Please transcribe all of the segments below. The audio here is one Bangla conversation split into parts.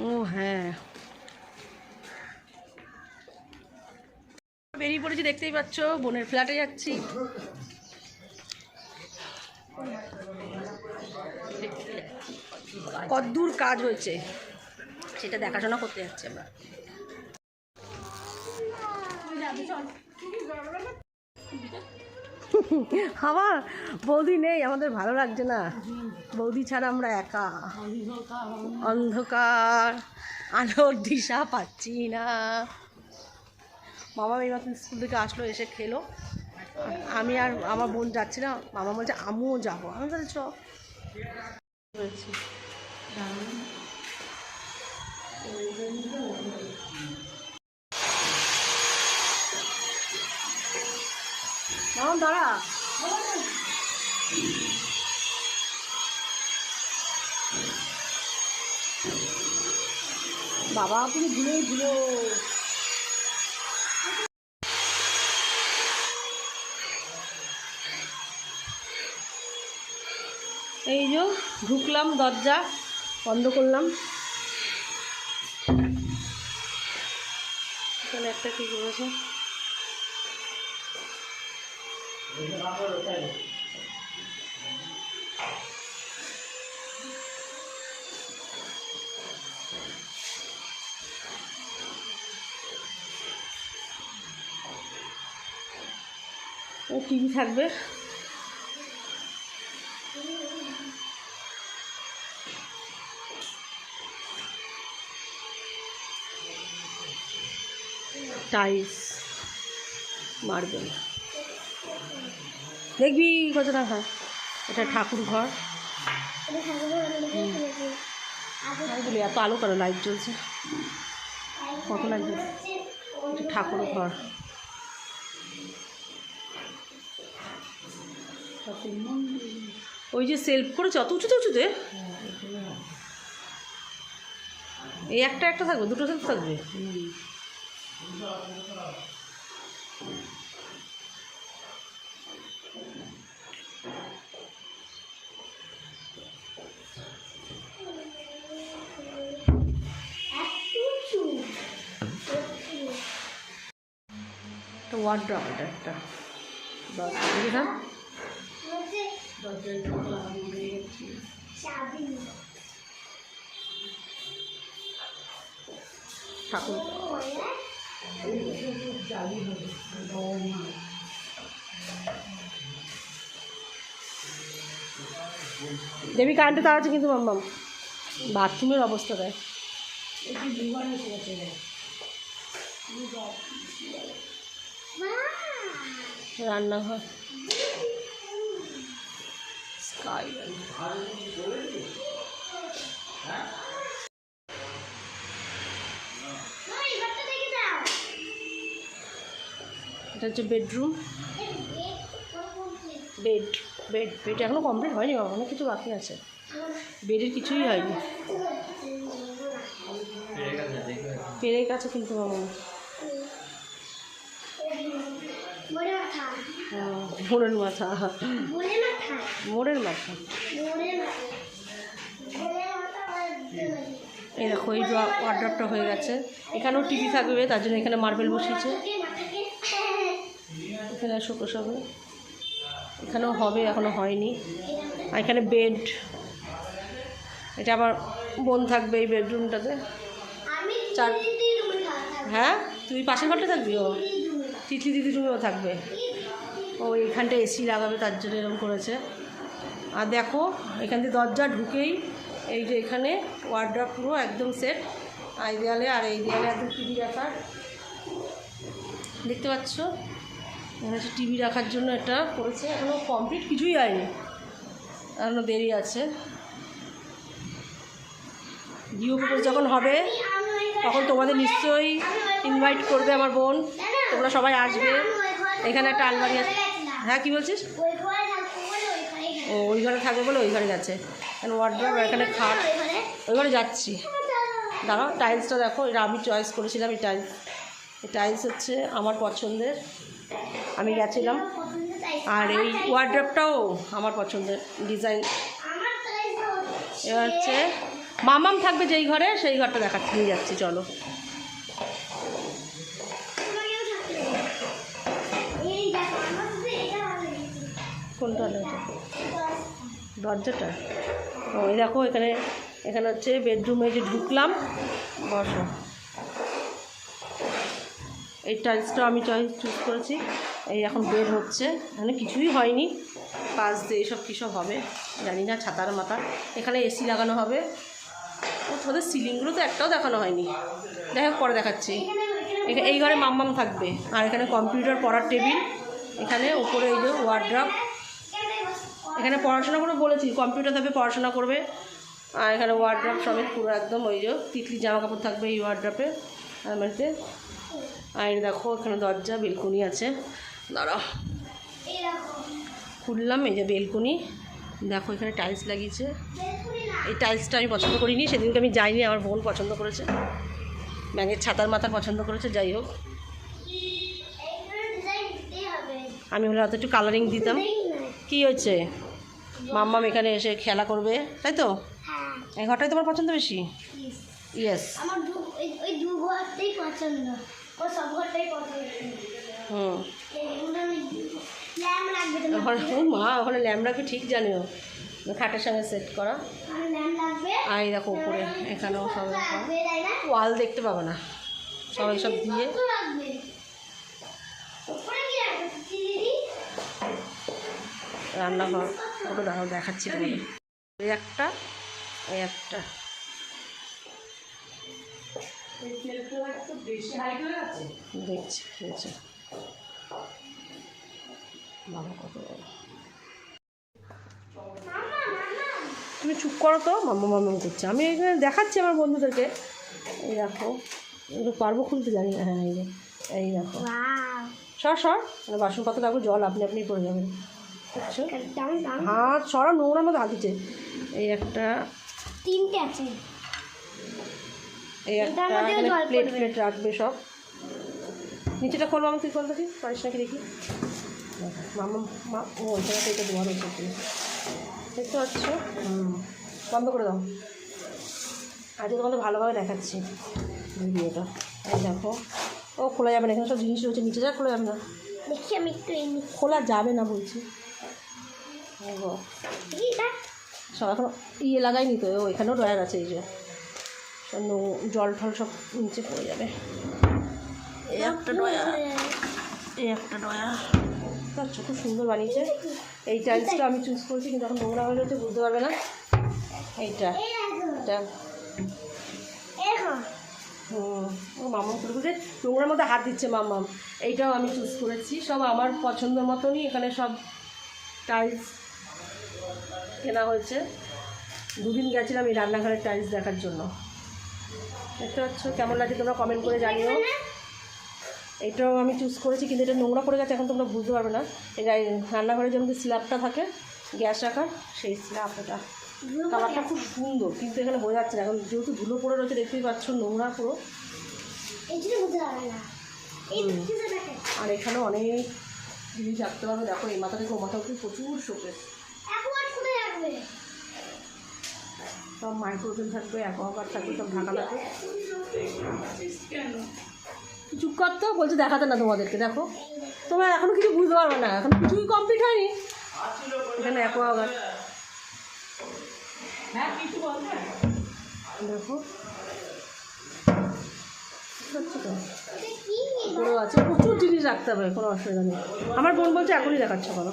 ও হ্যাঁ। বেরিয়ে পড়েছি দেখতেই পাচ্ছ বোনের ফ্ল্যাটে যাচ্ছি। কদ্দূর কাজ হয়েছে সেটা দেখাশোনা করতে যাচ্ছি আমরা। আমার বৌদি নেই, আমাদের ভালো লাগছে না। বৌদি ছাড়া আমরা একা। অন্ধকার, আলোর দিশা পাচ্ছি না। মামা এই স্কুল থেকে আসলো, এসে খেলো। আমি আর আমার বোন যাচ্ছি না, মামা বলছে, আমিও যাব। আমি তাহলে চ। মামা দাঁড়া। বাবা, তুমি ভুলেই ভুলো এই যে, ঢুকলাম দরজা, বন্ধ করলাম। এখানে একটা কি করেছে? টিভি থাকবে? Tiles marble. দেখবি কত টাকা এটা ঠাকুর ঘর। এত আলো কেন লাইট জ্বলছে? কত লাগবে এটা ঠাকুর ঘর। ওই যে সেলফ করেছে অত উঁচুতে উঁচুতে? এই একটা একটা থাকবে দুটো সেলফ থাকবে? ওয়ার্ড্রপ এটা একটা ঠাকুর। দেবী কারেন্টে তার আছে কিন্তু মাম্মাম বাথরুমের অবস্থা দেয় রান্নাঘর। স্কাই এটা হচ্ছে বেডরুম বেড বেড বেড এখনও কমপ্লিট হয়নি বাবা অনেক কিছু বাকি আছে। বেডের কিছুই হয়নি। পেরে কাছে কিন্তু বাবা। মোড়ের মাথা মোড়ের মাথা এই দেখো এই ওয়ার্ড্রপটা হয়ে গেছে। এখানেও টিভি থাকবে তার জন্য এখানে মার্বেল বসিয়েছে। এখানে শোকস হবে এখানেও হবে এখনও হয়নি। আর এখানে বেড এটা আবার বোন থাকবে এই বেডরুমটাতে চার হ্যাঁ? তুই পাশের ঘরটা থাকবি ও? তিতলি দিদি রুমেও থাকবে। ও এখানটা এসি লাগাবে, তার জন্য এরকম করেছে। আর দেখো, এখান থেকে দরজা ঢুকেই এই যে এখানে ওয়ার্ড্রপ পুরো একদম সেট এই দেয়ালে, আর এই দেয়ালে একদম টিভি রাখার। দেখতে পাচ্ছ? এখানে হচ্ছে টিভি রাখার জন্য এটা করেছে। এখনও কমপ্লিট কিছুই হয়নি। এখনও দেরি আছে। প্রপোজ যখন হবে, তখন তোমাদের নিশ্চয়ই ইনভাইট করবে আমার বোন। তোমরা সবাই আসবে। এখানে একটা আলমারি আছে। হ্যাঁ কী বলছিস? ও ওই ঘরে থাকবে বলে ওই ঘরে গেছে। এখানে ওয়ার্ড্রপ এখানে খাট। ওই ঘরে। যাচ্ছি। দাঁড়াও টাইলসটা দেখো। এটা আমি চয়েস করেছিলাম এই টাইলস এই টাইলস হচ্ছে আমার পছন্দের। আমি গেছিলাম। আর এই ওয়ার্ড্রপটাও আমার পছন্দের ডিজাইন এবার হচ্ছে মামাম থাকবে যেই ঘরে সেই ঘরটা দেখাচ্ছি নিয়ে যাচ্ছি চলো। কোনটা এটা দরজাটা? ও দেখো, এখানে এখানে হচ্ছে বেডরুমে যে ঢুকলাম, বসো। এই টাইলসটা আমি চয়েস চুজ করেছি। এই এখন বের হচ্ছে। এখানে কিছুই হয়নি। পাশ দিয়ে এসব কী সব হবে? জানি না, ছাতার মাথা। এখানে এসি লাগানো হবে। ও তোদের সিলিংগুলো তো একটাও দেখানো হয়নি। হোক, পরে দেখাচ্ছি। এই ঘরে মাম্মাম থাকবে। আর এখানে কম্পিউটার পড়ার টেবিল। এখানে ওপরে এই যে ওয়ার্ড্রপ এখানে পড়াশোনা করে বলেছি কম্পিউটার থাকবে পড়াশোনা করবে। আর এখানে ওয়ার্ড্রপ সমেত পুরো একদম ওই যে তিতলি জামা কাপড় থাকবে এই ওয়ার্ড্রপে আলমারিতে আর দেখো, এখানে দরজা, বেলকুনি আছে। দাঁড়া খুললাম, এই যে বেলকুনি। দেখো, এখানে টাইলস লাগিয়েছে। এই টাইলসটা আমি পছন্দ করিনি, সেদিনকে আমি যাইনি, আমার বোন পছন্দ করেছে। ব্যাঙের ছাতার মাথা পছন্দ করেছে, যাই হোক। আমি হলে অত একটু কালারিং দিতাম। কি হয়েছে? মাম্মাম এখানে এসে খেলা করবে তাই তো? এই ঘরটাই তোমার পছন্দ বেশি? ইয়েস আমার ওই- ওই দু ঘরটাই পছন্দ। ও সব ঘরটাই পছন্দ। হুম। ল্যাম্প ওখানে মা ওখানে ল্যাম্পটাকে ঠিক জানিও। খাটের সঙ্গে সেট করা। ল্যাম্প আর দেখো উপরে এখানেও সব লাগবে তাই না? ওয়াল দেখতে পাবে না। সবাই সব দিয়ে কত লাগবে উপরে কি রাখবে দিদি রান্নাঘর ওটা দাঁড়াও দেখাচ্ছি তোমাকে এই একটা এই একটা। দেখছি দেখছি। বাবা কত তুমি চুপ করো তো মাম্মা মাম্মা করছে। আমি এখানে দেখাচ্ছি আমার বন্ধুদেরকে। এই দেখো এগুলো পারব খুলতে জানি না। হ্যাঁ এই দেখো। সর সর মানে বাসন পাতা জল আপনি আপনি পড়ে যাবেন। দেখছ দাম দাম। হাত সরা নোংরা মতো হাত দিচ্ছে। এই একটা তিনটে আছে। এই একটা প্লেট। প্লেট রাখবে সব। নিচেটা খোলবো আমি তুই খোল দেখি। পারিস নাকি দেখি? মামা মা ও ওইখানে এটা রয়েছে একটু। দেখতে পাচ্ছ? বন্ধ করে দাও। আজকে তোমাদের ভালোভাবে দেখাচ্ছি ভিডিওটা। এই দেখো। ও খোলা যাবে না এখানে সব জিনিস রয়েছে নিচে যা খোলা যাবে না। দেখি আমি একটু খোলা যাবে না বলছি। সব এখন ইয়ে লাগাইনি তো ও এখানেও ড্রয়ার আছে এই যে। সব জল টল সব নিচে পড়ে যাবে। এই একটা ড্রয়ার। এই একটা ড্রয়ার। খুব সুন্দর বানিয়েছে। এই টাইলসটা আমি চুজ করেছি কিন্তু এখন নোংরা হয়ে গেছে বুঝতে পারবে না। এইটা এটা। হুম ও মামাম করে বলছে নোংরার মধ্যে হাত দিচ্ছে মামাম। এইটাও আমি চুজ করেছি। সব আমার পছন্দ মতনই এখানে সব টাইলস কেনা হয়েছে। দুদিন গেছিলাম এই রান্নাঘরের টাইলস দেখার জন্য। দেখতে পাচ্ছ কেমন লাগছে তোমরা কমেন্ট করে জানিও। এইটাও আমি চুজ করেছি কিন্তু এটা নোংরা পড়ে গেছে এখন তোমরা বুঝতে পারবে না। এই রাই- রান্নাঘরে যেমন স্ল্যাবটা থাকে গ্যাস রাখার সেই স্ল্যাব এটা। কালারটা খুব সুন্দর কিন্তু এখানে বোঝা যাচ্ছে না। এখন যেহেতু ধুলো পড়ে রয়েছে দেখতেই পাচ্ছ নোংরা পুরো। জন্য আর এখানে অনেক জিনিস রাখতে পারবে দেখো এই মাথা থেকে ও মাথা প্রচুর শোকে একবার কোথায় রাখবে সব মাইক্রোওভেন থাকবে অ্যাকোয়াগার্ড থাকবে সব ঢাকা থাকবে। চুপ করতো বলছে দেখাতে না তোমাদেরকে দেখো। তোমরা এখনও কিছু বুঝতে পারবে না এখন কিছুই কমপ্লিট হয়নি। এখানে অ্যাকোয়াগার্ড দেখো। পুরো আছে প্রচুর জিনিস রাখতে হবে কোনো অসুবিধা নেই। আমার বোন বলছে এখনই দেখাচ্ছ কোনো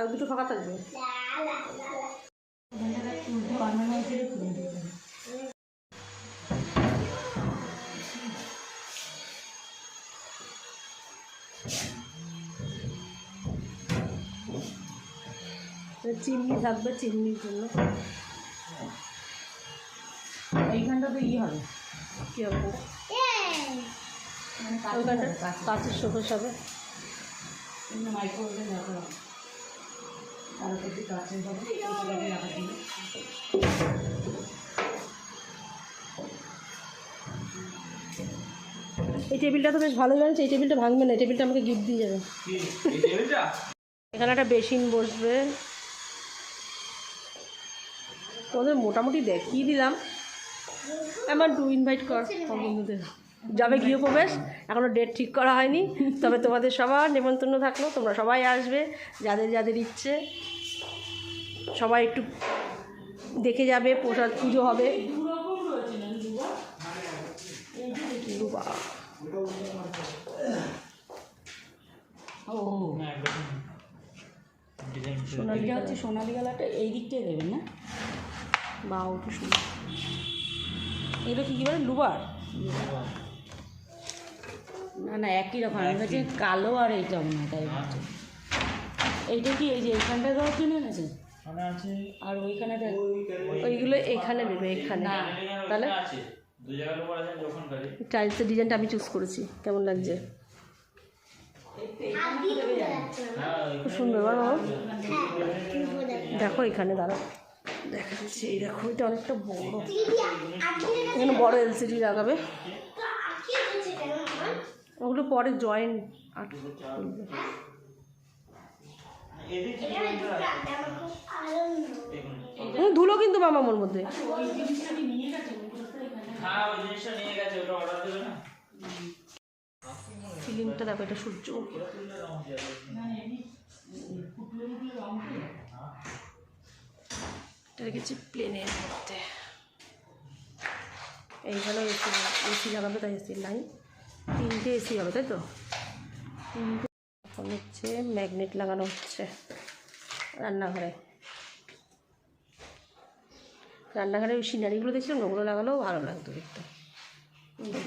আর দুটো ফাঁকা থাকবে। চিমনি থাকবে চিমনির জন্য। এইখানটা তো ই হবে। কী হবে? মানে ওইখানটা কাঁচের শোকেশ হবে মাইক্রোওয়েভে রাখা। তার উপর দিয়ে এই টেবিলটা তো বেশ ভালো জানছে এই টেবিলটা ভাঙবে না এই টেবিলটা আমাকে গিফট দিয়ে যাবে। এখানে একটা বেসিন বসবে। তোমাদের মোটামুটি দেখিয়ে দিলাম। আমার টু ইনভাইট কর বন্ধুদের। যাবে গৃহপ্রবেশ এখনও ডেট ঠিক করা হয়নি। তবে তোমাদের সবার নেমন্তন্ন থাকল তোমরা সবাই আসবে যাদের যাদের ইচ্ছে। সবাই একটু দেখে যাবে, প্রসাদ পুজো হবে। এটা হচ্ছে সোনালি কালারটা এই দিকটাই দেবেন না? বা ওটা শুনে এগুলো কী কী বলে? লুবার? না না, একই রকম। আমি কালো আর এইটা মনে হয়, তাই এইটা কি, এই যে এইখানটা দেওয়ার জন্য আছে আর ওইখানে দেখ ওইগুলো এখানে দেবে এখানে। তাহলে? টাইলসের ডিজাইনটা আমি চুজ করেছি। কেমন লাগছে? খুব সুন্দর বলো দেখো এখানে দাঁড়াও। দেখাচ্ছি এই দেখো এটা অনেকটা বড়। এখানে বড় এলসিডি লাগাবে। ওগুলো পরে জয়েন্ট আট করবে। ধুলো কিন্তু মামা মোর মধ্যে। হ্যাঁ ওই জিনিসটা নিয়ে গেছে ওটা অর্ডার দেবে না? ফিলিংটা দেখো এটা সূর্য। এটা রেখেছি প্লেনের মধ্যে। এইখানেও এসি এসি লাগাবে তাই এসির লাইন তিনটে এসি হবে তাই তো? তিনটে এখন হচ্ছে ম্যাগনেট লাগানো হচ্ছে রান্নাঘরে। রান্নাঘরে ওই সিনারিগুলো দেখছিলাম ওগুলো লাগালেও ভালো লাগতো দেখতে।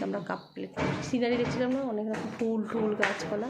আমরা কাপ প্লেট সিনারি দেখছিলাম না? অনেক রকম ফুল টুল, গাছপালা।